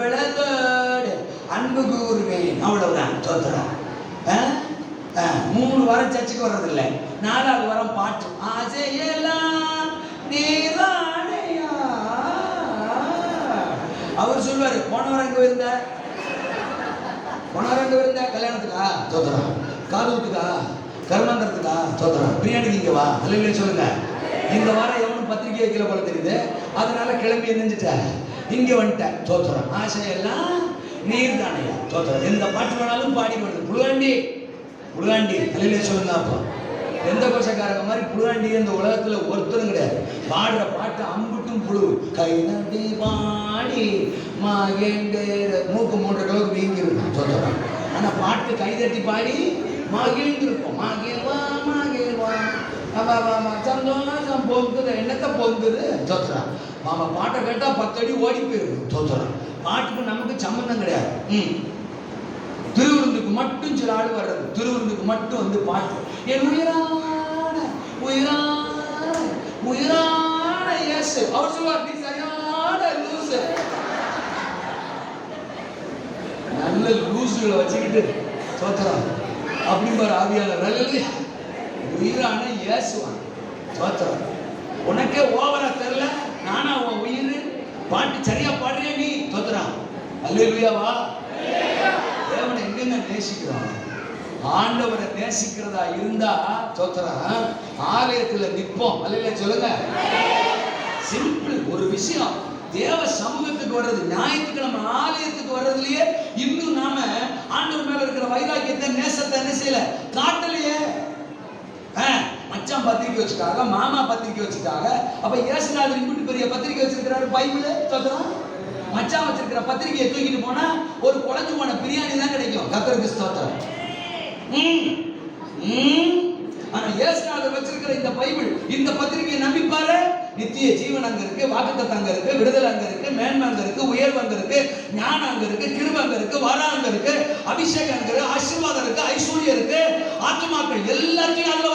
விளக்கோடு. அன்பு கூறுவேன் அவ்வளவுதான். தோத்துறோம் மூணு வாரம் சர்ச்சுக்கு வர்றதில்ல. நாலாவது வாரம் பாட்டு. ஆசையெல்லாம் நீரானையா அவர் சொல்லுவாரு போன வாரம் எங்க இருந்த போன வாரம் எங்க இருந்த கல்யாணத்துக்கா? தோத்துறோம் காதூத்துக்கா கருமாந்திரத்துக்கா? தோத்துறோம் பிரியாணிக்கு இங்க வா. இல்லைங்களே சொல்லுங்க. இந்த வாரம் எவனும் பத்திரிக்கை வைக்கல போல தெரியுது. அதனால கிளம்பி எந்திரிச்சிட்டேன் இங்க வந்துட்டேன் தோத்துறோம் ஆசையெல்லாம் நீர் தானையா தோத்துறோம் எந்த பாட்டு வேணாலும் பாடி வருது புழுகாண்டி. புழுகாண்டி. தலையிலே சொல்லுங்க அப்போ. எந்த கோஷக்காரங்க மாதிரி புழுகாண்டி இந்த உலகத்துல ஒருத்தரும் கிடையாது. பாடுற பாட்டு அம்புட்டும் புழு. கை நடி பாடி மகேண்டேர மூக்கு மூன்று கிலோவுக்கு வீங்கி இருக்கும் தோத்துறோம் ஆனா பாட்டு கை தட்டி பாடி மகிழ்ந்திருக்கும் மகிழ்வா மகிழ்வா. அவ அவ பொங்குது. என்னத்த பொங்குது? தோத்துறான் மாமா பாட்டை கேட்டா பத்து அடி ஓடி போயிருக்கு தோத்துறான் பாட்டுக்கு நமக்கு சம்பந்தம் கிடையாது. ம். திருவிருந்துக்கு மட்டும் சில ஆள் வர்றது. திருவிருந்துக்கு மட்டும் வந்து பாட்டு. என் உயிரான உயிரான உயிரான இயேசு. அவர் சொல்லுவார் நீ சரியான லூசு. நல்ல லூசுகளை வச்சுக்கிட்டு தோத்துறான் அப்படிம்பாரு ஆவியாளர். நல்லது உயிரான இயேசுவான். தோத்துறான் உனக்கே ஓவரா தெரியல நானா உன் உயிர் பாட்டு சரியா பாடுறே நீ? தோத்துறான் அல்லேலூயாவா தேவனை எங்கெங்க நேசிக்கிறோம்? ஆண்டவரை நேசிக்கிறதா இருந்தா தோத்துறான் ஆலயத்துல நிற்போம் அல்ல சொல்லுங்க. சிம்பிள் ஒரு விஷயம். தேவ சமூகத்துக்கு வர்றது ஞாயிற்றுக்கிழமை ஆலயத்துக்கு வர்றதுலயே இன்னும் நாம ஆண்டவர் மேல இருக்கிற வைராக்கியத்தை நேசத்தை என்ன செய்யல? காட்டு பத்திரிக்கை வச்சுட்டாங்க மாமா பத்திரிக்கை வச்சுட்டாங்க. அப்ப இயேசுநாதர் இப்படி பெரிய பத்திரிக்கை வச்சிருக்கிறாரு பைபிள் தோத்துறோம் மச்சான் வச்சிருக்கிற பத்திரிக்கையை தூக்கிட்டு போனா ஒரு குழஞ்சு போன பிரியாணி தான் கிடைக்கும். கத்தருக்கு ஸ்தோத்திரம். ஆனா இயேசுநாதர் வச்சிருக்கிற இந்த பைபிள் இந்த பத்திரிகையை நம்பிப்பாரு நித்திய ஜீவன் அங்க இருக்கு வாக்குத்தத்தம் அங்க இருக்கு விடுதலை அங்க இருக்கு மேன்மை அங்க இருக்கு உயர்வு அங்க இருக்கு ஞானம் அங்க இருக்கு கிருப அங்க இருக்கு வரம் அங்க இருக்கு அபிஷேகம் அங்க இருக்கு ஆசீர்வாதம் இருக்கு ஐஸ்வர்யம் இருக்கு ஆத்மாக்கள் எல்லாத்தையும் அதுல